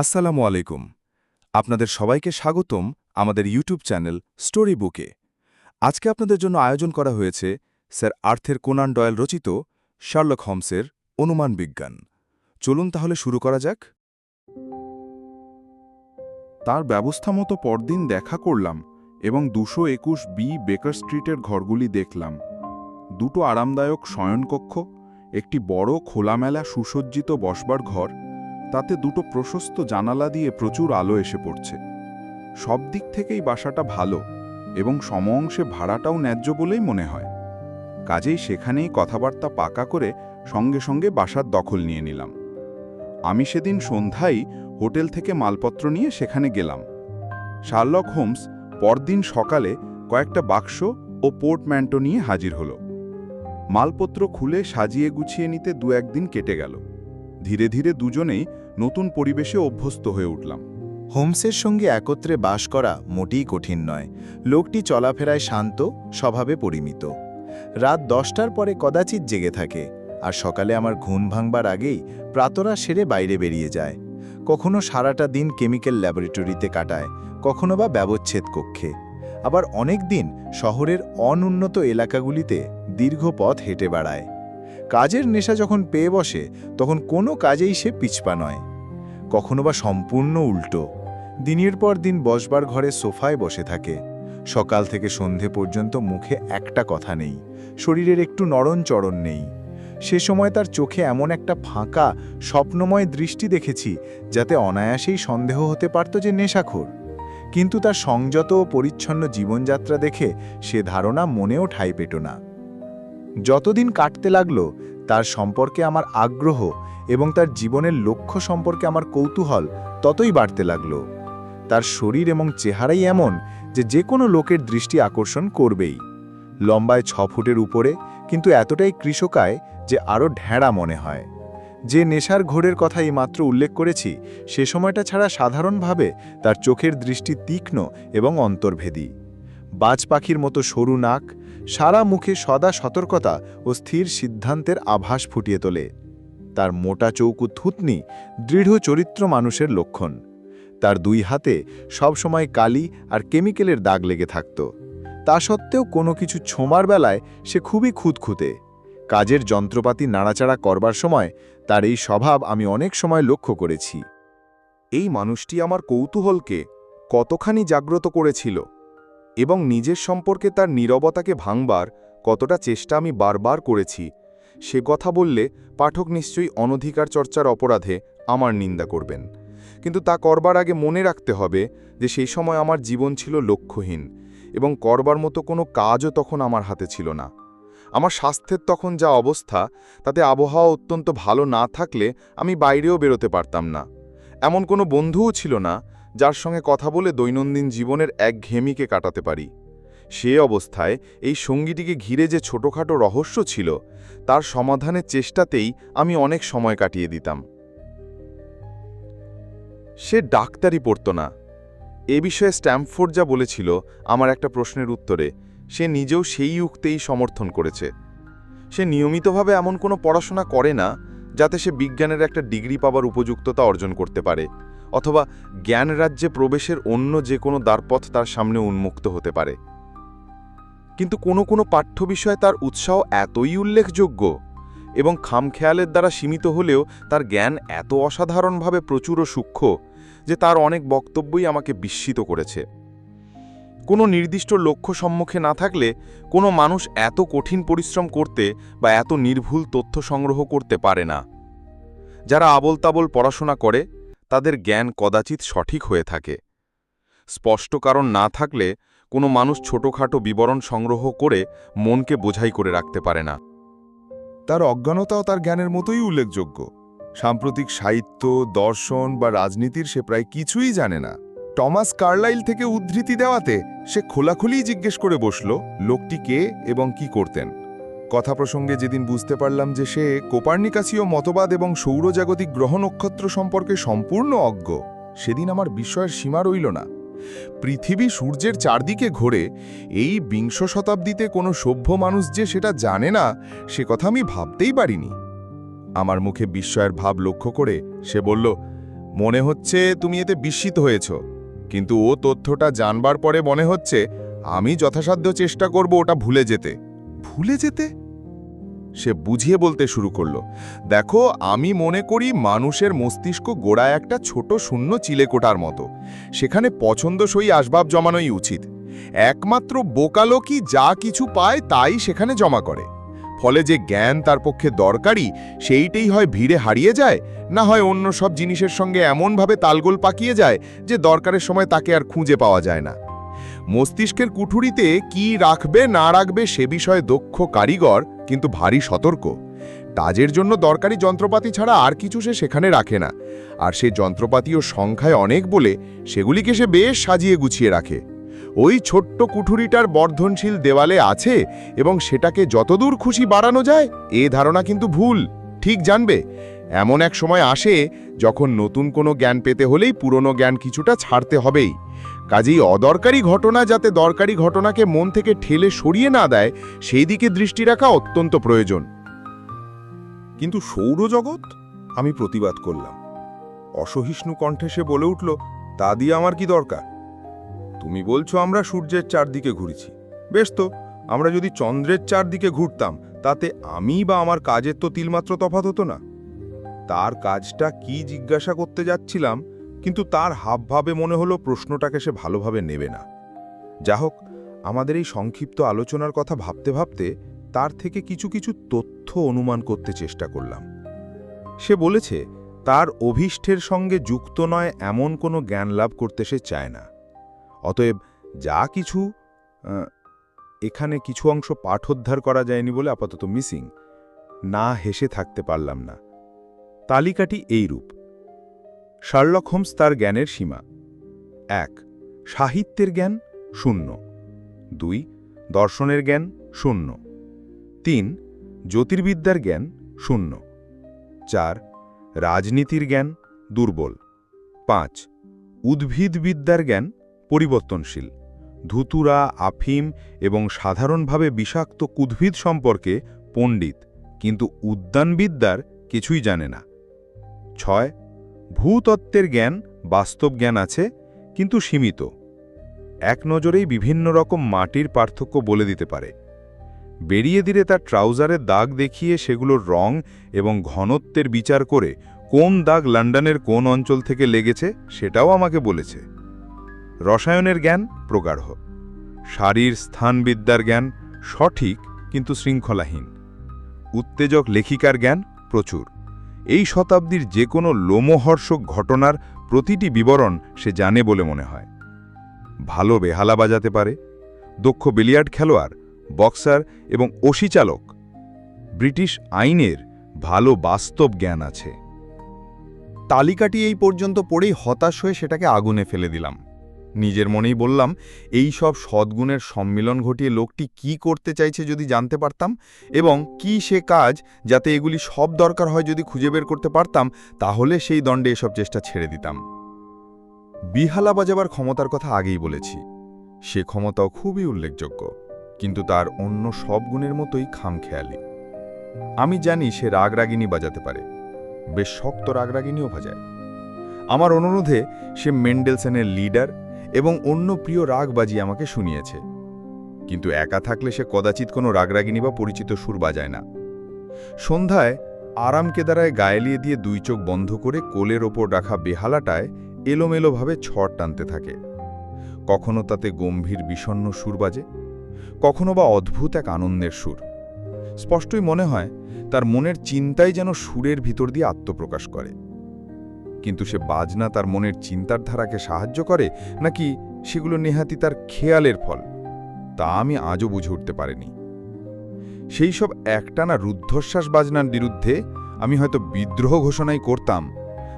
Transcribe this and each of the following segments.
আসসালামু আলাইকুম। আপনাদের সবাইকে স্বাগতম আমাদের ইউটিউব চ্যানেল স্টোরি বুকে আজকে আপনাদের জন্য আয়োজন করা হয়েছে স্যার আর্থের কোনান ডয়েল রচিত শার্লক হোমসের অনুমান বিজ্ঞান। চলুন তাহলে শুরু করা যাক। তার ব্যবস্থা মতো পরদিন দেখা করলাম এবং দুশো একুশ বি বেকার স্ট্রিটের ঘরগুলি দেখলাম। দুটো আরামদায়ক শয়নকক্ষ, একটি বড় খোলামেলা সুসজ্জিত বসবার ঘর তাতে দুটো প্রশস্ত জানালা দিয়ে প্রচুর আলো এসে পড়ছে। সব দিক থেকেই বাসাটা ভালো এবং সম অংশে ভাড়াটাও ন্যায্য বলেই মনে হয়। কাজেই সেখানেই কথাবার্তা পাকা করে সঙ্গে সঙ্গে বাসার দখল নিয়ে নিলাম। আমি সেদিন সন্ধ্যায় হোটেল থেকে মালপত্র নিয়ে সেখানে গেলাম। শার্লক হোমস পরদিন সকালে কয়েকটা বাক্স ও পোর্টম্যান্টো নিয়ে হাজির হল। মালপত্র খুলে সাজিয়ে গুছিয়ে নিতে দু একদিন কেটে গেল। ধীরে ধীরে দুজনেই নতুন পরিবেশে অভ্যস্ত হয়ে উঠলাম। হোমসের সঙ্গে একত্রে বাস করা মোটেই কঠিন নয়। লোকটি চলাফেরায় শান্ত, স্বভাবে পরিমিত। রাত দশটার পরে কদাচিৎ জেগে থাকে, আর সকালে আমার ঘুম ভাঙবার আগেই প্রাতরা সেরে বাইরে বেরিয়ে যায়। কখনো সারাটা দিন কেমিক্যাল ল্যাবরেটরিতে কাটায়, কখনো বা ব্যবচ্ছেদ কক্ষে। আবার অনেক দিন শহরের অনুন্নত এলাকাগুলিতে দীর্ঘ পথ হেঁটে বেড়ায়। কাজের নেশা যখন পেয়ে বসে, তখন কোনো কাজেই সে পিছপা নয়। কখনো বা সম্পূর্ণ উল্টো। দিনের পর দিন বসবার ঘরে সোফায় বসে থাকে। সকাল থেকে সন্ধে পর্যন্ত মুখে একটা কথা নেই। শরীরের একটু নরণ চরণ নেই। সে সময় তার চোখে এমন একটা ফাঁকা, স্বপ্নময় দৃষ্টি দেখেছি, যাতে অনায়াসেই সন্দেহ হতে পারত যে নেশাখোর। কিন্তু তার সংযত ও পরিচ্ছন্ন জীবনযাত্রা দেখে সে ধারণা মনেও ঠাই পেত না। যতদিন কাটতে লাগল, তার সম্পর্কে আমার আগ্রহ এবং তার জীবনের লক্ষ্য সম্পর্কে আমার কৌতূহল ততই বাড়তে লাগল। তার শরীর এবং চেহারাই এমন যে যে কোনো লোকের দৃষ্টি আকর্ষণ করবেই। লম্বায় ছ ফুটের উপরে, কিন্তু এতটাই কৃষকায় যে আরও ঢেঁড়া মনে হয়। যে নেশার ঘোরের কথা এই মাত্র উল্লেখ করেছি, সে সময়টা ছাড়া সাধারণভাবে তার চোখের দৃষ্টি তীক্ষ্ণ এবং অন্তর্ভেদী। বাজ পাখির মতো সরু নাক সারা মুখে সদা সতর্কতা ও স্থির সিদ্ধান্তের আভাস ফুটিয়ে তোলে। তার মোটা চৌকু থুতনি দৃঢ় চরিত্র মানুষের লক্ষণ। তার দুই হাতে সবসময় কালি আর কেমিক্যালের দাগ লেগে থাকত। তা সত্ত্বেও কোনো কিছু ছোঁমার বেলায় সে খুবই খুঁতখুঁতে। কাজের যন্ত্রপাতি নাড়াচাড়া করবার সময় তার এই স্বভাব আমি অনেক সময় লক্ষ্য করেছি। এই মানুষটি আমার কৌতূহলকে কতখানি জাগ্রত করেছিল। এবং নিজের সম্পর্কে তার নীরবতাকে ভাঙবার কতটা চেষ্টা আমি বারবার করেছি, সে কথা বললে পাঠক নিশ্চয়ই অনধিকার চর্চার অপরাধে আমার নিন্দা করবেন। কিন্তু তা করবার আগে মনে রাখতে হবে যে সেই সময় আমার জীবন ছিল লক্ষ্যহীন এবং করবার মতো কোনো কাজও তখন আমার হাতে ছিল না। আমার স্বাস্থ্যের তখন যা অবস্থা, তাতে আবহাওয়া অত্যন্ত ভালো না থাকলে আমি বাইরেও বেরোতে পারতাম না। এমন কোনো বন্ধুও ছিল না যার সঙ্গে কথা বলে দৈনন্দিন জীবনের এক ঘেমিকে কাটাতে পারি। সে অবস্থায় এই সঙ্গীটিকে ঘিরে যে ছোটোখাটো রহস্য ছিল, তার সমাধানের চেষ্টাতেই আমি অনেক সময় কাটিয়ে দিতাম। সে ডাক্তারি পড়ত না। এ বিষয়ে স্ট্যাম্পফোর্ড যা বলেছিল, আমার একটা প্রশ্নের উত্তরে, সে নিজেও সেই উক্তেই সমর্থন করেছে। সে নিয়মিতভাবে এমন কোনো পড়াশোনা করে না, যাতে সে বিজ্ঞানের একটা ডিগ্রি পাবার উপযুক্ততা অর্জন করতে পারে। অথবা জ্ঞান রাজ্যে প্রবেশের অন্য যে কোনো দ্বারপথ তার সামনে উন্মুক্ত হতে পারে। কিন্তু কোনো কোনো পাঠ্য বিষয়ে তার উৎসাহ এতই উল্লেখযোগ্য এবং খামখেয়ালের দ্বারা সীমিত হলেও তার জ্ঞান এত অসাধারণভাবে প্রচুর ও সূক্ষ্ম যে তার অনেক বক্তব্যই আমাকে বিস্মিত করেছে। কোনো নির্দিষ্ট লক্ষ্য সম্মুখে না থাকলে কোনো মানুষ এত কঠিন পরিশ্রম করতে বা এত নির্ভুল তথ্য সংগ্রহ করতে পারে না। যারা আবল তাবল পড়াশোনা করে তাদের জ্ঞান কদাচিৎ সঠিক হয়ে থাকে। স্পষ্ট কারণ না থাকলে কোনো মানুষ ছোটোখাটো বিবরণ সংগ্রহ করে মনকে বোঝাই করে রাখতে পারে না। তার অজ্ঞানতাও তার জ্ঞানের মতোই উল্লেখযোগ্য। সাম্প্রতিক সাহিত্য, দর্শন বা রাজনীতির সে প্রায় কিছুই জানে না। টমাস কার্লাইল থেকে উদ্ধৃতি দেওয়াতে সে খোলাখুলি জিজ্ঞেস করে বসল, লোকটি কে এবং কি করতেন? কথা প্রসঙ্গে যেদিন বুঝতে পারলাম যে সে কোপার্নিকাসীয় মতবাদ এবং সৌরজাগতিক গ্রহ নক্ষত্র সম্পর্কে সম্পূর্ণ অজ্ঞ, সেদিন আমার বিস্ময়ের সীমা রইল না। পৃথিবী সূর্যের চারদিকে ঘোরে, এই বিংশ শতাব্দীতে কোনো সভ্য মানুষ যে সেটা জানে না, সে কথা আমি ভাবতেই পারিনি। আমার মুখে বিস্ময়ের ভাব লক্ষ্য করে সে বলল, মনে হচ্ছে তুমি এতে বিস্মিত হয়েছ, কিন্তু ও তথ্যটা জানবার পরে মনে হচ্ছে আমি যথাসাধ্য চেষ্টা করব ওটা ভুলে যেতে। ভুলে যেতে? সে বুঝিয়ে বলতে শুরু করল, দেখো, আমি মনে করি মানুষের মস্তিষ্ক গোড়ায় একটা ছোট শূন্য চিলেকোটার মতো। সেখানে পছন্দসই আসবাব জমানোই উচিত। একমাত্র বোকালোকই যা কিছু পায় তাই সেখানে জমা করে। ফলে যে জ্ঞান তার পক্ষে দরকারি সেইটাই হয় ভিড়ে হারিয়ে যায়, না হয় অন্য সব জিনিসের সঙ্গে এমনভাবে তালগোল পাকিয়ে যায় যে দরকারের সময় তাকে আর খুঁজে পাওয়া যায় না। মস্তিষ্কের কুঠুরিতে কি রাখবে, না রাখবে সে বিষয়ে দক্ষ কারিগর কিন্তু ভারী সতর্ক। কাজের জন্য দরকারি যন্ত্রপাতি ছাড়া আর কিছু সে সেখানে রাখে না। আর সে যন্ত্রপাতিও সংখ্যায় অনেক বলে সেগুলিকে সে বেশ সাজিয়ে গুছিয়ে রাখে। ওই ছোট্ট কুঠুরিটার বর্ধনশীল দেওয়ালে আছে এবং সেটাকে যতদূর খুশি বাড়ানো যায়, এ ধারণা কিন্তু ভুল। ঠিক জানবে, এমন এক সময় আসে যখন নতুন কোনো জ্ঞান পেতে হলেই পুরনো জ্ঞান কিছুটা ছাড়তে হবেই। কাজেই অদরকারি ঘটনা যাতে দরকারি ঘটনাকে মন থেকে ঠেলে সরিয়ে না দেয়, সেই দিকে দৃষ্টি রাখা অত্যন্ত প্রয়োজন। কিন্তু সৌরজগৎ আমি প্রতিবাদ করলাম। অসহিষ্ণু কণ্ঠে সে বলে উঠল, তা দিয়ে আমার কি দরকার? তুমি বলছো আমরা সূর্যের চারদিকে ঘুরেছি। বেশ তো, আমরা যদি চন্দ্রের চারদিকে ঘুরতাম, তাতে আমি বা আমার কাজের তো তিলমাত্র তফাত হতো না। তার কাজটা কি জিজ্ঞাসা করতে যাচ্ছিলাম কিন্তু তার হাবভাবে মনে হলো প্রশ্নটাকে সে ভালোভাবে নেবে না। যা হোক আমাদের এই সংক্ষিপ্ত আলোচনার কথা ভাবতে ভাবতে তার থেকে কিছু কিছু তথ্য অনুমান করতে চেষ্টা করলাম। সে বলেছে, তার অভীষ্টের সঙ্গে যুক্ত নয় এমন কোনো জ্ঞান লাভ করতে সে চায় না। অতএব যা কিছু এখানে কিছু অংশ পাঠোদ্ধার করা যায়নি বলে আপাতত মিসিং না হেসে থাকতে পারলাম না। তালিকাটি এইরূপ। শার্লক হোমস তার জ্ঞানের সীমা। এক, সাহিত্যের জ্ঞান শূন্য। দুই, দর্শনের জ্ঞান শূন্য। তিন, জ্যোতির্বিদ্যার জ্ঞান শূন্য। চার, রাজনীতির জ্ঞান দুর্বল। পাঁচ, উদ্ভিদবিদ্যার জ্ঞান পরিবর্তনশীল। ধুতুরা, আফিম এবং সাধারণভাবে বিষাক্ত উদ্ভিদ সম্পর্কে পণ্ডিত, কিন্তু উদ্যানবিদ্যার কিছুই জানে না। ছয় ভূতত্ত্বের জ্ঞান বাস্তব জ্ঞান আছে, কিন্তু সীমিত। এক নজরেই বিভিন্ন রকম মাটির পার্থক্য বলে দিতে পারে। বেরিয়ে দিলে তার ট্রাউজারের দাগ দেখিয়ে সেগুলোর রং এবং ঘনত্বের বিচার করে কোন দাগ লন্ডনের কোন অঞ্চল থেকে লেগেছে সেটাও আমাকে বলেছে। রসায়নের জ্ঞান প্রগাঢ়। শারীর স্থানবিদ্যার জ্ঞান সঠিক, কিন্তু শৃঙ্খলাহীন। উত্তেজক লেখিকার জ্ঞান প্রচুর। এই শতাব্দীর যে কোনো লোমহর্ষক ঘটনার প্রতিটি বিবরণ সে জানে বলে মনে হয়। ভালো বেহালা বাজাতে পারে, দক্ষ বিলিয়ার্ড খেলোয়াড়, বক্সার এবং অসিচালক ব্রিটিশ আইনের ভালো বাস্তব জ্ঞান আছে। তালিকাটি এই পর্যন্ত পড়েই হতাশ হয়ে সেটাকে আগুনে ফেলে দিলাম। নিজের মনেই বললাম, এই সব সদ্গুণের সম্মিলন ঘটিয়ে লোকটি কি করতে চাইছে যদি জানতে পারতাম? এবং কি সে কাজ যাতে এগুলি সব দরকার হয় যদি খুঁজে বের করতে পারতাম? তাহলে সেই দণ্ডে এসব চেষ্টা ছেড়ে দিতাম। বিহালা বাজাবার ক্ষমতার কথা আগেই বলেছি। সে ক্ষমতাও খুবই উল্লেখযোগ্য, কিন্তু তার অন্য সব গুণের মতোই খামখেয়ালি। আমি জানি সে রাগরাগিনী বাজাতে পারে, বেশ শক্ত রাগরাগিনীও বাজায়। আমার অনুরোধে সে মেন্ডেলসেনের লিডার এবং অন্য প্রিয় রাগ বাজিয়ে আমাকে শুনিয়েছে। কিন্তু একা থাকলে সে কদাচিৎ কোনো রাগরাগিনী বা পরিচিত সুর বাজায় না। সন্ধ্যায় আরাম কেদারায় গায়েলিয়ে দিয়ে দুই চোখ বন্ধ করে কোলের ওপর রাখা বেহালাটায় এলোমেলোভাবে ছড় টানতে থাকে। কখনো তাতে গম্ভীর, বিষণ্ণ সুর বাজে, কখনো বা অদ্ভুত এক আনন্দের সুর। স্পষ্টই মনে হয়, তার মনের চিন্তাই যেন সুরের ভিতর দিয়ে আত্মপ্রকাশ করে। কিন্তু সে বাজনা তার মনের চিন্তার ধারাকে সাহায্য করে, নাকি সেগুলো নেহাতি তার খেয়ালের ফল? তা আমি আজও বুঝে উঠতে পারিনি। সেই সব একটানা রুদ্ধশ্বাস বাজনার বিরুদ্ধে আমি হয়তো বিদ্রোহ ঘোষণাই করতাম,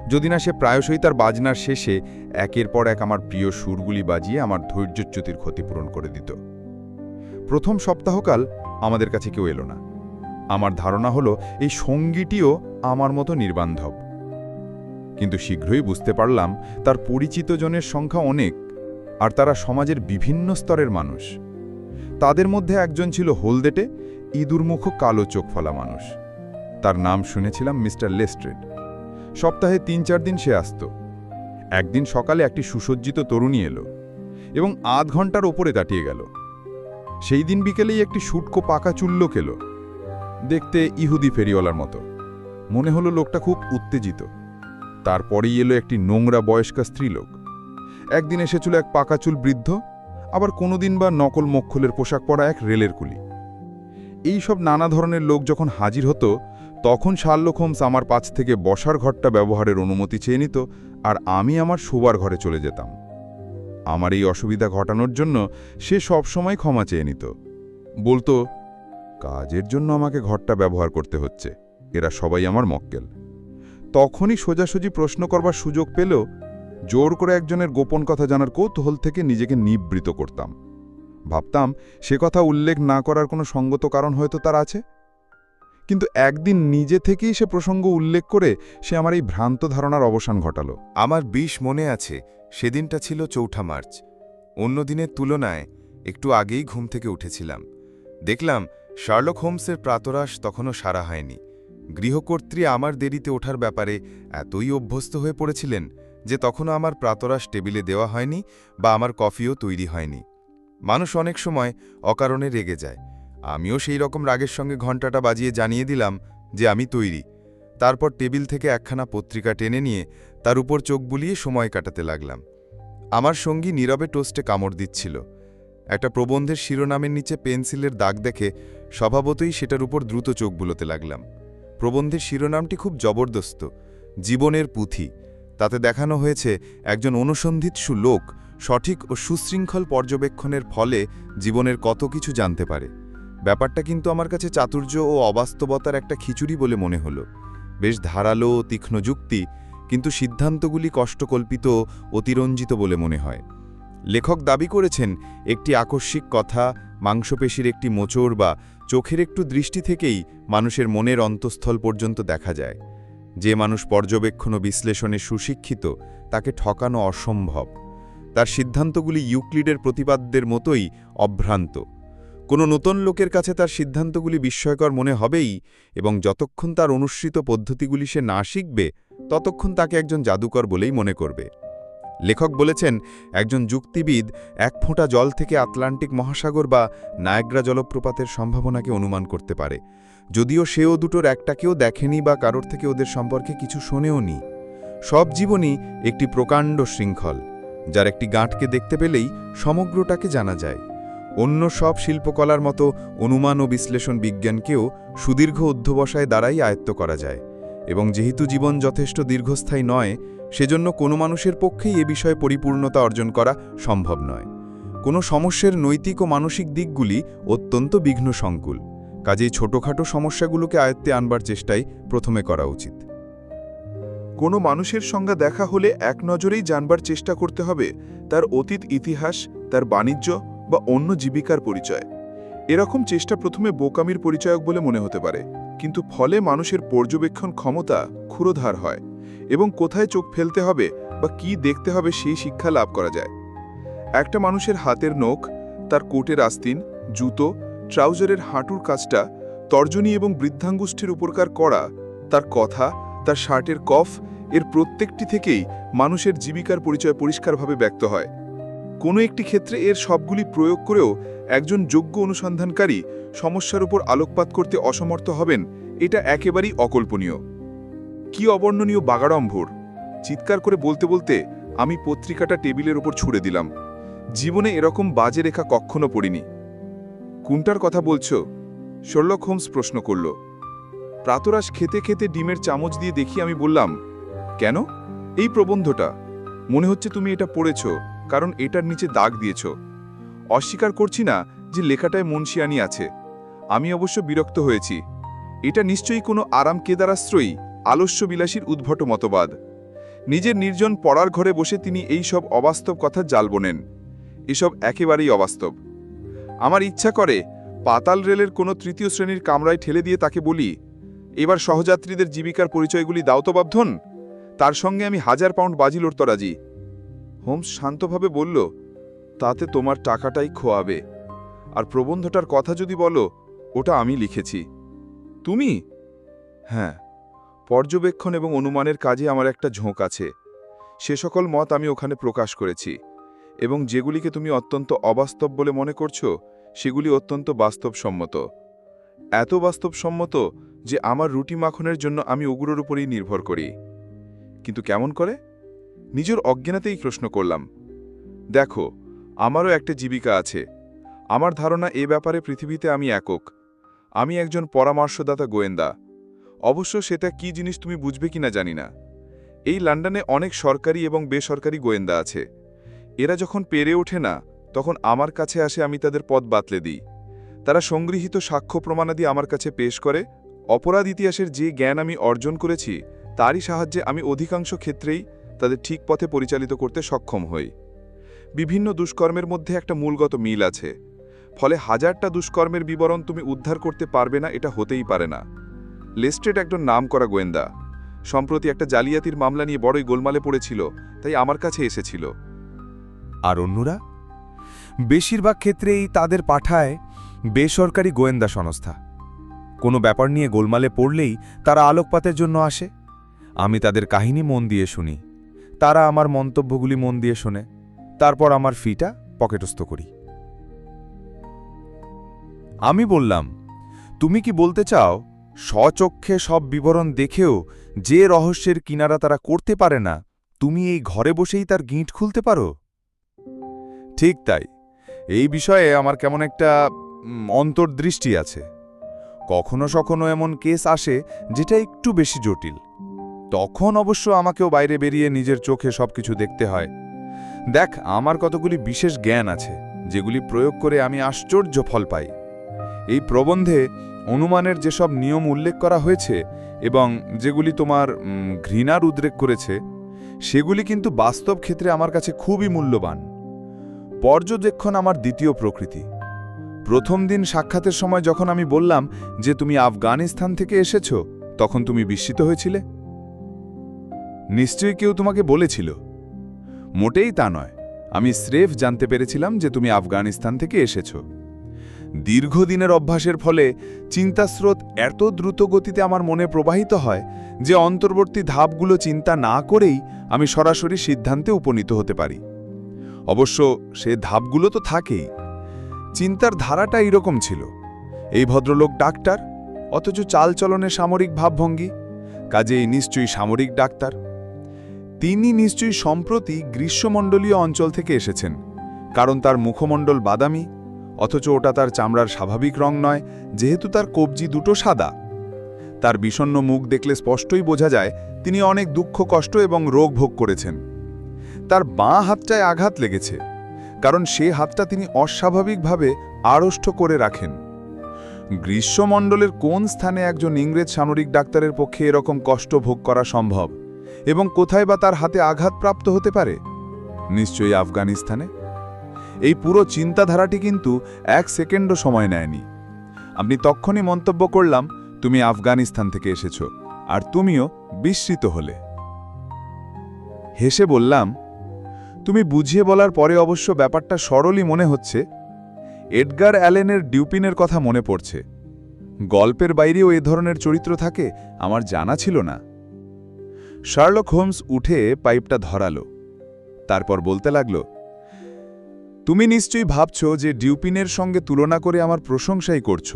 যদি না সে প্রায়শই তার বাজনার শেষে একের পর এক আমার প্রিয় সুরগুলি বাজিয়ে আমার ধৈর্যচ্যুতির ক্ষতিপূরণ করে দিত। প্রথম সপ্তাহকাল আমাদের কাছে কেউ এলো না। আমার ধারণা হলো এই সঙ্গীটিও আমার মতো নির্বান্ধব। কিন্তু শীঘ্রই বুঝতে পারলাম তার পরিচিত জনের সংখ্যা অনেক আর তারা সমাজের বিভিন্ন স্তরের মানুষ। তাদের মধ্যে একজন ছিল হলদেটে, ইঁদুরমুখ কালো চোখ ফলা মানুষ। তার নাম শুনেছিলাম মিস্টার লেস্ট্রেড। সপ্তাহে তিন চার দিন সে আসত। একদিন সকালে একটি সুসজ্জিত তরুণী এলো এবং আধ ঘণ্টার ওপরে কাটিয়ে গেল। সেই দিন বিকেলেই একটি শুটকো পাকা চুল্লো এলো। দেখতে ইহুদি ফেরিওয়ালার মতো। মনে হলো লোকটা খুব উত্তেজিত। তারপরেই এলো একটি নোংরা বয়স্কা স্ত্রীলোক। একদিন এসেছিল এক পাকা চুল বৃদ্ধ, আবার কোনোদিন বা নকল মক্ষলের পোশাক পরা এক রেলের কুলি। এই সব নানা ধরনের লোক যখন হাজির হতো, তখন শার্লক হোমস আমার পাশ থেকে বসার ঘরটা ব্যবহারের অনুমতি চেয়ে নিত আর আমি আমার শোবার ঘরে চলে যেতাম। আমার এই অসুবিধা ঘটানোর জন্য সে সবসময় ক্ষমা চেয়ে নিত। বলতো, কাজের জন্য আমাকে ঘরটা ব্যবহার করতে হচ্ছে। এরা সবাই আমার মক্কেল। তখনই সোজাসুজি প্রশ্ন করবার সুযোগ পেলেও জোর করে একজনের গোপন কথা জানার কৌতূহল থেকে নিজেকে নিবৃত করতাম। ভাবতাম, সে কথা উল্লেখ না করার কোনো সঙ্গত কারণ হয়তো তার আছে। কিন্তু একদিন নিজে থেকেই সে প্রসঙ্গ উল্লেখ করে সে আমার এই ভ্রান্ত ধারণার অবসান ঘটালো। আমার বিষ মনে আছে, সেদিনটা ছিল চৌঠা মার্চ। অন্য দিনের তুলনায় একটু আগেই ঘুম থেকে উঠেছিলাম। দেখলাম শার্লক হোমসের প্রাতরাশ তখনও সারা হয়নি। গৃহকর্ত্রী আমার দেরিতে ওঠার ব্যাপারে এতই অভ্যস্ত হয়ে পড়েছিলেন যে তখনও আমার প্রাতরাশ টেবিলে দেওয়া হয়নি বা আমার কফিও তৈরি হয়নি। মানুষ অনেক সময় অকারণে রেগে যায়। আমিও সেই রকম রাগের সঙ্গে ঘণ্টাটা বাজিয়ে জানিয়ে দিলাম যে আমি তৈরি। তারপর টেবিল থেকে একখানা পত্রিকা টেনে নিয়ে তার উপর চোখ বুলিয়ে সময় কাটাতে লাগলাম। আমার সঙ্গী নীরবে টোস্টে কামড় দিচ্ছিল। একটা প্রবন্ধের শিরোনামের নিচে পেন্সিলের দাগ দেখে স্বভাবতই সেটার উপর দ্রুত চোখ বুলোতে লাগলাম। প্রবন্ধের শিরোনামটি খুব জবরদস্ত, জীবনের পুঁথি। তাতে দেখানো হয়েছে একজন অনুসন্ধিৎসু লোক সঠিক ও সুশৃঙ্খল পর্যবেক্ষণের ফলে জীবনের কত কিছু জানতে পারে। ব্যাপারটা কিন্তু আমার কাছে চাতুর্য ও অবাস্তবতার একটা খিচুড়ি বলে মনে হলো। বেশ ধারালো, তীক্ষ্ণ যুক্তি, কিন্তু সিদ্ধান্তগুলি কষ্টকল্পিত অতিরঞ্জিত বলে মনে হয়। লেখক দাবি করেছেন, একটি আকস্মিক কথা, মাংসপেশির একটি মোচড় বা চোখের একটু দৃষ্টি থেকেই মানুষের মনের অন্তঃস্থল পর্যন্ত দেখা যায়। যে মানুষ পর্যবেক্ষণ ও বিশ্লেষণে সুশিক্ষিত, তাকে ঠকানো অসম্ভব। তার সিদ্ধান্তগুলি ইউক্লিডের প্রতিপাদ্যের মতোই অভ্রান্ত। কোনো নতুন লোকের কাছে তার সিদ্ধান্তগুলি বিস্ময়কর মনে হবেই এবং যতক্ষণ তার অনুসৃত পদ্ধতিগুলি সে না শিখবে, ততক্ষণ তাকে একজন জাদুকর বলেই মনে করবে। লেখক বলেছেন, একজন যুক্তিবিদ এক ফোঁটা জল থেকে আটলান্টিক মহাসাগর বা নায়াগ্রা জলপ্রপাতের সম্ভাবনাকে অনুমান করতে পারে। যদিও সেও দুটোর একটাকেও দেখেনি বা কারোর থেকে ওদের সম্পর্কে কিছু শোনেও নি সব জীবনই একটি প্রকাণ্ড শৃঙ্খল, যার একটি গাঁটকে দেখতে পেলেই সমগ্রটাকে জানা যায়। অন্য সব শিল্পকলার মতো অনুমান ও বিশ্লেষণ বিজ্ঞানকেও সুদীর্ঘ অধ্যবসায় দ্বারাই আয়ত্ত করা যায়। এবং যেহেতু জীবন যথেষ্ট দীর্ঘস্থায়ী নয় সেজন্য কোনো মানুষের পক্ষেই এ বিষয়ে পরিপূর্ণতা অর্জন করা সম্ভব নয়। কোনো সমস্যার নৈতিক ও মানসিক দিকগুলি অত্যন্ত বিঘ্ন সংকুল। কাজেই ছোটখাটো সমস্যাগুলোকে আয়ত্তে আনবার চেষ্টাই প্রথমে করা উচিত। কোনো মানুষের সঙ্গে দেখা হলে এক নজরেই জানবার চেষ্টা করতে হবে তার অতীত ইতিহাস, তার বাণিজ্য বা অন্য জীবিকার পরিচয়। এরকম চেষ্টা প্রথমে বোকামির পরিচয়ক বলে মনে হতে পারে, কিন্তু ফলে মানুষের পর্যবেক্ষণ ক্ষমতা ক্ষুরোধার হয়। এবং কোথায় চোখ ফেলতে হবে বা কি দেখতে হবে সেই শিক্ষা লাভ করা যায়। একটা মানুষের হাতের নখ, তার কোটের আস্তিন, জুতো, ট্রাউজারের হাঁটুর কাজটা, তর্জনী এবং বৃদ্ধাঙ্গুষ্ঠের উপরকার করা, তার কথা, তার শার্টের কফ, এর প্রত্যেকটি থেকেই মানুষের জীবিকার পরিচয় পরিষ্কারভাবে ব্যক্ত হয়। কোনো একটি ক্ষেত্রে এর সবগুলি প্রয়োগ করেও একজন যোগ্য অনুসন্ধানকারী সমস্যার উপর আলোকপাত করতে অসমর্থ হবেন, এটা একেবারেই অকল্পনীয়। কি অবর্ণনীয় বাগাড়ম্ভর? চিৎকার করে বলতে বলতে আমি পত্রিকাটা টেবিলের ওপর ছুড়ে দিলাম। জীবনে এরকম বাজে রেখা কখনো পড়িনি। কোনটার কথা বলছো? শর্লক হোমস প্রশ্ন করল। প্রাতরাশ খেতে খেতে ডিমের চামচ দিয়ে দেখি আমি বললাম, কেন? এই প্রবন্ধটা। মনে হচ্ছে তুমি এটা পড়েছ, কারণ এটার নিচে দাগ দিয়েছ। অস্বীকার করছি না যে লেখাটায় মনশিয়ানি আছে। আমি অবশ্য বিরক্ত হয়েছি। এটা নিশ্চয়ই কোনো আরাম কেদারাশ্রয়ী আলস্য বিলাসীর উদ্ভট মতবাদ। নিজের নির্জন পড়ার ঘরে বসে তিনি এই সব অবাস্তব কথা জাল বোনেন এসব একেবারেই অবাস্তব। আমার ইচ্ছা করে পাতাল রেলের কোনো তৃতীয় শ্রেণির কামরায় ঠেলে দিয়ে তাকে বলি, এবার সহযাত্রীদের জীবিকার পরিচয়গুলি দাও তো বাবধন তার সঙ্গে আমি হাজার পাউন্ড বাজি লড়ত রাজি। হোমস শান্তভাবে বলল, তাতে তোমার টাকাটাই খোয়াবে। আর প্রবন্ধটার কথা যদি বলো, ওটা আমি লিখেছি। তুমি? হ্যাঁ। পর্যবেক্ষণ এবং অনুমানের কাজে আমার একটা ঝোঁক আছে। সে সকল মত আমি ওখানে প্রকাশ করেছি এবং যেগুলিকে তুমি অত্যন্ত অবাস্তব বলে মনে করছ, সেগুলি অত্যন্ত বাস্তবসম্মত। এত বাস্তবসম্মত যে আমার রুটি মাখনের জন্য আমি ওগুলোর উপরেই নির্ভর করি। কিন্তু কেমন করে? নিজের অজ্ঞানাতেই প্রশ্ন করলাম। দেখো, আমারও একটা জীবিকা আছে। আমার ধারণা এ ব্যাপারে পৃথিবীতে আমি একক। আমি একজন পরামর্শদাতা গোয়েন্দা। অবশ্য সেটা কি জিনিস তুমি বুঝবে কিনা জানি না। এই লন্ডনে অনেক সরকারি এবং বেসরকারি গোয়েন্দা আছে। এরা যখন পেরে ওঠে না, তখন আমার কাছে আসে আমি তাদের পদ বাতলে দিই। তারা সংগৃহীত সাক্ষ্য প্রমাণাদি আমার কাছে পেশ করে। অপরাধ ইতিহাসের যে জ্ঞান আমি অর্জন করেছি, তারই সাহায্যে আমি অধিকাংশ ক্ষেত্রেই তাদের ঠিক পথে পরিচালিত করতে সক্ষম হই। বিভিন্ন দুষ্কর্মের মধ্যে একটা মূলগত মিল আছে। ফলে হাজারটা দুষ্কর্মের বিবরণ তুমি উদ্ধার করতে পারবে না, এটা হতেই পারে না। লেস্ট্রেট একজন নাম করা গোয়েন্দা। সম্প্রতি একটা জালিয়াতির মামলা নিয়ে বড়ই গোলমালে পড়েছিল, তাই আমার কাছে এসেছিল। আর অন্যরা? বেশিরভাগ ক্ষেত্রেই তাদের পাঠায় বেসরকারি গোয়েন্দা সংস্থা। কোনো ব্যাপার নিয়ে গোলমালে পড়লেই তারা আলোকপাতের জন্য আসে। আমি তাদের কাহিনী মন দিয়ে শুনি। তারা আমার মন্তব্যগুলি মন দিয়ে শোনে। তারপর আমার ফিটা পকেটস্থ করি। আমি বললাম, তুমি কি বলতে চাও স্বচক্ষে সব বিবরণ দেখেও যে রহস্যের কিনারা তারা করতে পারে না, তুমি এই ঘরে বসেই তার গিঁট খুলতে পারো? ঠিক তাই। এই বিষয়ে আমার কেমন একটা অন্তর্দৃষ্টি আছে। কখনো সখনো এমন কেস আসে যেটা একটু বেশি জটিল। তখন অবশ্য আমাকেও বাইরে বেরিয়ে নিজের চোখে সবকিছু দেখতে হয়। দেখ, আমার কতগুলি বিশেষ জ্ঞান আছে, যেগুলি প্রয়োগ করে আমি আশ্চর্য ফল পাই। এই প্রবন্ধে অনুমানের যেসব নিয়ম উল্লেখ করা হয়েছে এবং যেগুলি তোমার ঘৃণার উদ্রেক করেছে, সেগুলি কিন্তু বাস্তব ক্ষেত্রে আমার কাছে খুবই মূল্যবান। পর্যবেক্ষণ আমার দ্বিতীয় প্রকৃতি। প্রথম দিন সাক্ষাতের সময় যখন আমি বললাম যে তুমি আফগানিস্তান থেকে এসেছ, তখন তুমি বিস্মিত হয়েছিলে। নিশ্চয়ই কেউ তোমাকে বলেছিল। মোটেই তা নয়। আমি স্রেফ জানতে পেরেছিলাম যে তুমি আফগানিস্তান থেকে এসেছ। দীর্ঘদিনের অভ্যাসের ফলে চিন্তাস্রোত এত দ্রুত গতিতে আমার মনে প্রবাহিত হয় যে অন্তর্বর্তী ধাপগুলো চিন্তা না করেই আমি সরাসরি সিদ্ধান্তে উপনীত হতে পারি। অবশ্য সে ধাপগুলো তো থাকেই। চিন্তার ধারাটা এরকম ছিল। এই ভদ্রলোক ডাক্তার, অথচ চালচলনে সামরিক ভাবভঙ্গি, কাজেই নিশ্চয়ই সামরিক ডাক্তার। তিনি নিশ্চয়ই সম্প্রতি গ্রীষ্মমণ্ডলীয় অঞ্চল থেকে এসেছেন, কারণ তার মুখমণ্ডল বাদামি অথচ ওটা তার চামড়ার স্বাভাবিক রং নয়, যেহেতু তার কবজি দুটো সাদা। তার বিষণ্ণ মুখ দেখলে স্পষ্টই বোঝা যায়, তিনি অনেক দুঃখ, কষ্ট এবং রোগ ভোগ করেছেন। তার বাঁ হাতটায় আঘাত লেগেছে, কারণ সে হাতটা তিনি অস্বাভাবিকভাবে আড়ষ্ট করে রাখেন। গ্রীষ্মমণ্ডলের কোন স্থানে একজন ইংরেজ সামরিক ডাক্তারের পক্ষে এরকম কষ্ট ভোগ করা সম্ভব? এবং কোথায় বা তার হাতে আঘাতপ্রাপ্ত হতে পারে? নিশ্চয়ই আফগানিস্তানে? এই পুরো চিন্তাধারাটি কিন্তু এক সেকেন্ডও সময় নেয়নি। আপনি তখনই মন্তব্য করলাম, তুমি আফগানিস্তান থেকে এসেছ, আর তুমিও বিস্মিত হলে। হেসে বললাম, তুমি বুঝিয়ে বলার পরে অবশ্য ব্যাপারটা সরলই মনে হচ্ছে। এডগার অ্যালেনের ডিউপিনের কথা মনে পড়ছে। গল্পের বাইরেও এ ধরনের চরিত্র থাকে, আমার জানা ছিল না। শার্লক হোমস উঠে পাইপটা ধরালো। তারপর বলতে লাগল তুমি নিশ্চয়ই ভাবছ যে ডিউপিনের সঙ্গে তুলনা করে আমার প্রশংসাই করছ।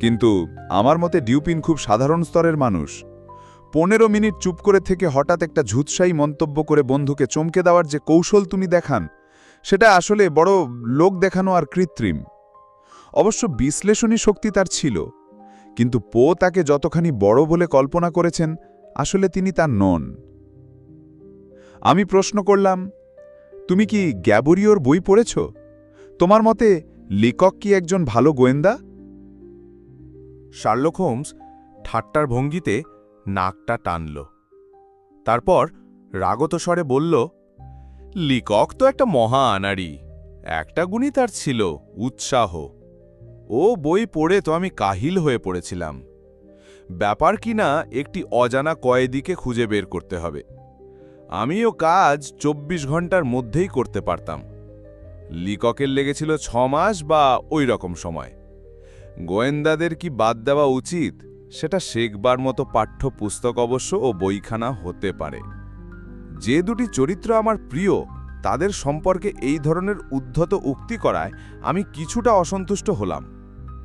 কিন্তু আমার মতে ডিউপিন খুব সাধারণ স্তরের মানুষ। পনেরো মিনিট চুপ করে থেকে হঠাৎ একটা ঝুৎসাই মন্তব্য করে বন্ধুকে চমকে দেওয়ার যে কৌশল তুমি দেখান, সেটা আসলে বড় লোক দেখানো আর কৃত্রিম। অবশ্য বিশ্লেষণী শক্তি তার ছিল, কিন্তু পো তাকে যতখানি বড় বলে কল্পনা করেছেন, আসলে তিনি তা নন। আমি প্রশ্ন করলাম তুমি কি গ্যাবরিওর বই পড়েছ? তোমার মতে লেখক কি একজন ভালো গোয়েন্দা? শার্লক হোমস ঠাট্টার ভঙ্গিতে নাকটা টানল। তারপর রাগত স্বরে বলল, লিকক তো একটা মহা আনাড়ি। একটা গুণই তার ছিল, উৎসাহ। ও বই পড়ে তো আমি কাহিল হয়ে পড়েছিলাম। ব্যাপার কিনা একটি অজানা কয়েদিকে খুঁজে বের করতে হবে। আমিও কাজ ২৪ ঘণ্টার মধ্যেই করতে পারতাম। লিককের লেগেছিল ছ মাস বা ওই রকম সময়। গোয়েন্দাদের কি বাদ দেওয়া উচিত? সেটা শেখবার মতো পাঠ্যপুস্তক অবশ্য ও বইখানা হতে পারে। যে দুটি চরিত্র আমার প্রিয়, তাদের সম্পর্কে এই ধরনের উদ্ধত উক্তি করায় আমি কিছুটা অসন্তুষ্ট হলাম।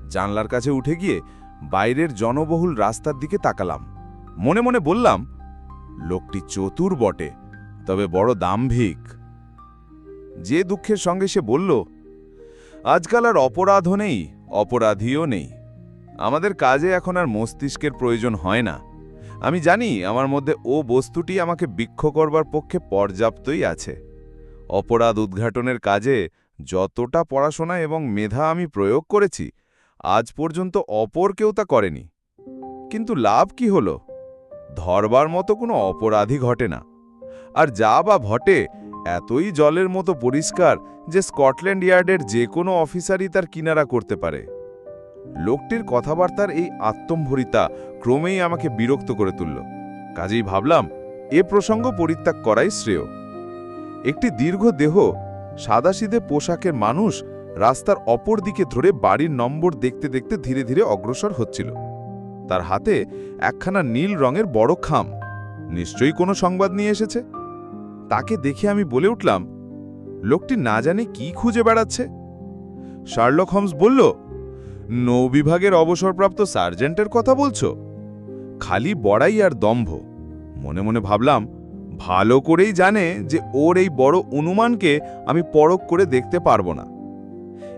জানলার কাছে উঠে গিয়ে বাইরের জনবহুল রাস্তার দিকে তাকালাম। মনে মনে বললাম লোকটি চতুর বটে, তবে বড় দাম্ভিক। যে দুঃখের সঙ্গে সে বলল, আজকাল আর অপরাধও নেই, অপরাধীও নেই। আমাদের কাজে এখন আর মস্তিষ্কের প্রয়োজন হয় না। আমি জানি আমার মধ্যে ও বস্তুটি আমাকে বিক্ষ করবার পক্ষে পর্যাপ্তই আছে। অপরাধ উদ্ঘাটনের কাজে যতটা পড়াশোনা এবং মেধা আমি প্রয়োগ করেছি, আজ পর্যন্ত অপর কেউ তা করেনি। কিন্তু লাভ কি হলো? ধরবার মতো কোনো অপরাধী ঘটে না। আর যা বা ঘটে, এতই জলের মতো পরিষ্কার যে স্কটল্যান্ড ইয়ার্ডের যে কোনো অফিসারই তার কিনারা করতে পারে। লোকটির কথাবার্তার এই আত্মম্ভরিতা ক্রমেই আমাকে বিরক্ত করে তুলল। কাজেই ভাবলাম, এ প্রসঙ্গ পরিত্যাগ করাই শ্রেয়। একটি দীর্ঘ দেহ, সাদাসিধে পোশাকের মানুষ রাস্তার অপর দিকে ধরে বাড়ির নম্বর দেখতে দেখতে ধীরে ধীরে অগ্রসর হচ্ছিল। তার হাতে একখানা নীল রঙের বড় খাম। নিশ্চয়ই কোনো সংবাদ নিয়ে এসেছে? তাকে দেখে আমি বলে উঠলাম, লোকটি না জানে কি খুঁজে বেড়াচ্ছে? শার্লক হোমস বলল নৌবিভাগের অবসরপ্রাপ্ত সার্জেন্টের কথা বলছো? খালি বড়াই আর দম্ভ। মনে মনে ভাবলাম, ভালো করেই জানে যে ওর এই বড় অনুমানকে আমি পরখ করে দেখতে পারব না।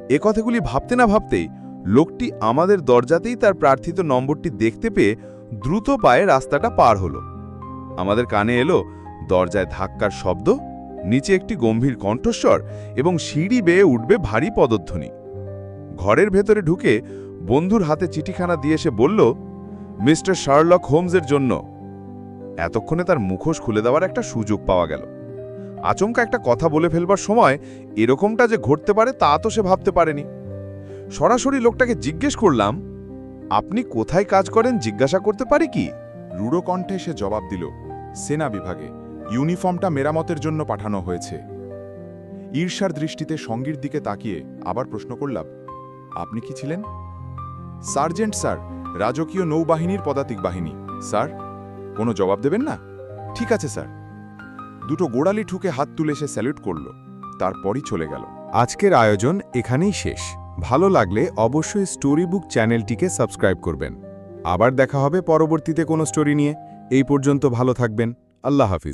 এ কথাগুলি ভাবতে না ভাবতেই লোকটি আমাদের দরজাতেই তার প্রার্থিত নম্বরটি দেখতে পেয়ে দ্রুত পায়ে রাস্তাটা পার হলো। আমাদের কানে এলো দরজায় ধাক্কার শব্দ, নিচে একটি গম্ভীর কণ্ঠস্বর এবং সিঁড়ি বেয়ে উঠবে ভারী পদধ্বনি। ঘরের ভেতরে ঢুকে বন্ধুর হাতে চিঠিখানা দিয়ে সে বলল, মিস্টার শার্লক হোমসের জন্য। এতক্ষণে তার মুখোশ খুলে দেওয়ার একটা সুযোগ পাওয়া গেল। আচমকা একটা কথা বলে ফেলবার সময় এরকমটা যে ঘটতে পারে তা তো সে ভাবতে পারেনি। সরাসরি লোকটাকে জিজ্ঞেস করলাম আপনি কোথায় কাজ করেন জিজ্ঞাসা করতে পারি কি? রূঢ় কণ্ঠে সে জবাব দিল সেনা বিভাগে। ইউনিফর্মটা মেরামতের জন্য পাঠানো হয়েছে। ঈর্ষার দৃষ্টিতে সঙ্গীর দিকে তাকিয়ে আবার প্রশ্ন করলাম আপনি কি ছিলেন? সার্জেন্ট স্যার রাজকীয় নৌবাহিনীর পদাতিক বাহিনী। স্যার কোনো জবাব দেবেন না? ঠিক আছে স্যার। দুটো গোড়ালি ঠুকে হাত তুলে সে স্যালুট করল তারপরই চলে গেল। আজকের আয়োজন এখানেই শেষ। ভালো লাগলে অবশ্যই স্টোরি বুক চ্যানেলটিকে সাবস্ক্রাইব করবেন। আবার দেখা হবে পরবর্তীতে কোনো স্টোরি নিয়ে। এই পর্যন্ত ভালো থাকবেন। আল্লাহ হাফিজ।